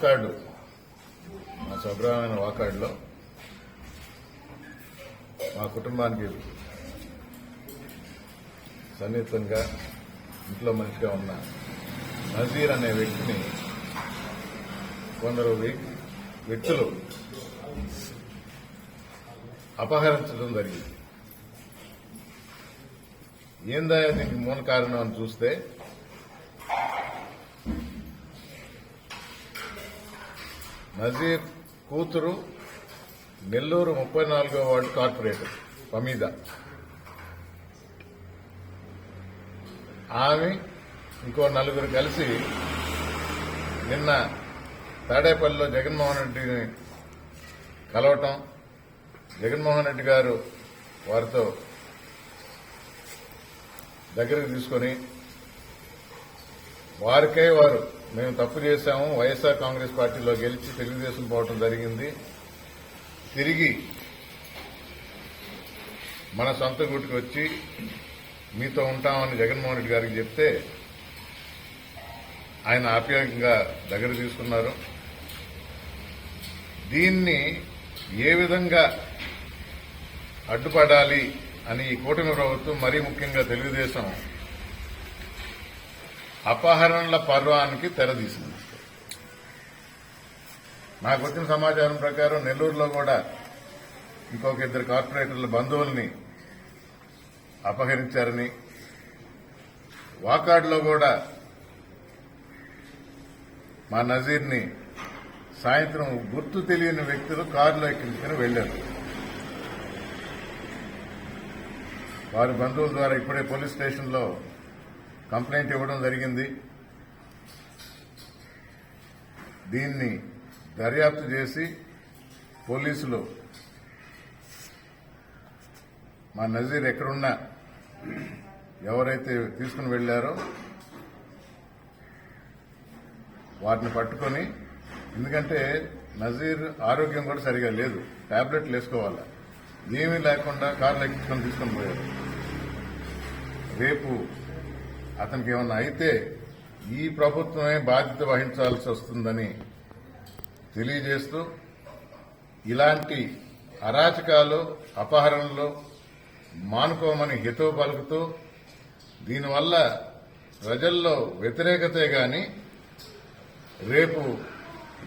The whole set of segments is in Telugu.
వాకాడు మా స్వగ్రామైన వాకాడులో మా కుటుంబానికి సన్నిహితంగా ఇంట్లో మనిషిగా ఉన్న నజీర్ అనే వ్యక్తిని కొందరు వ్యక్తులు అపహరించడం జరిగింది. ఏందా దీనికి మూల కారణం అని చూస్తే నజీర్ కూతురు నెల్లూరు ముప్పై నాలుగో వార్డు కార్పొరేటర్ పమీద. ఆమె ఇంకో నలుగురు కలిసి నిన్న తాడేపల్లిలో జగన్మోహన్ రెడ్డిని కలవటం జగన్మోహన్ రెడ్డి గారు వారితో దగ్గరకు తీసుకొని వారికై వారు. మేము తప్పు చేశాము. వైఎస్ఆర్ కాంగ్రెస్ పార్టీలో గెలిచి తెలుగుదేశం పోవటం జరిగింది. తిరిగి మన సొంత గుడికి వచ్చి మీతో ఉంటామని జగన్మోహన్ రెడ్డి గారికి చెప్తే ఆయన ఆప్యాయంగా దగ్గర తీసుకున్నారు. దీన్ని ఏ విధంగా అడ్డుపడాలి అని ఈ కూటమి ప్రభుత్వం మరీ ముఖ్యంగా తెలుగుదేశం అపహరణల పర్వానికి తెరదీసింది నాకు వచ్చిన సమాచారం ప్రకారం నెల్లూరులో కూడా ఇంకొక ఇద్దరు కార్పొరేటర్ల బంధువుల్ని అపహరించారని వాకాడ్లో కూడా మా నజీర్ని సాయంత్రం గుర్తు తెలియని వ్యక్తులు కారులో ఎక్కించుకుని వెళ్ళారు వారి బంధువుల ద్వారా ఇప్పుడే పోలీస్ స్టేషన్లో కంప్లైంట్ ఇవ్వడం జరిగింది. దీన్ని దర్యాప్తు చేసి పోలీసులు మా నజీర్ ఎక్కడున్నా ఎవరైతే తీసుకుని వెళ్ళారో వాటిని పట్టుకొని ఎందుకంటే నజీర్ ఆరోగ్యం కూడా సరిగా లేదు. టాబ్లెట్లు వేసుకోవాలి? ఏమీ లేకుండా కార్లు ఎక్కించుకొని తీసుకొని పోయారు. రేపు అతనికి ఏమన్నా అయితే ఈ ప్రభుత్వమే బాధ్యత వహించాల్సి వస్తుందని తెలియజేస్తూ ఇలాంటి అరాచకాలు అపహరణలు మానుకోమని హితవు పలుకుతూ దీనివల్ల ప్రజల్లో వ్యతిరేకతే గాని రేపు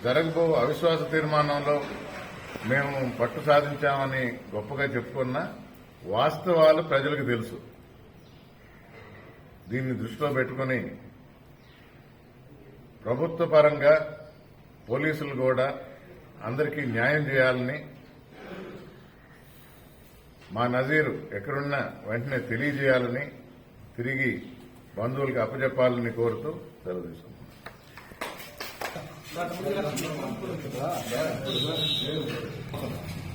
జరగబో అవిశ్వాస తీర్మానంలో మేము పట్టు సాధించామని గొప్పగా చెప్పుకున్న వాస్తవాలు ప్రజలకు తెలుసు. దీన్ని దృష్టిలో పెట్టుకుని ప్రభుత్వ పరంగా పోలీసులు కూడా అందరికీ న్యాయం చేయాలని మా నజీరు ఎక్కడున్నా వెంటనే తెలియజేయాలని తిరిగి బంధువులకు అప్పచెప్పాలని కోరుతూ సెలవు తీసుకుంటున్నాను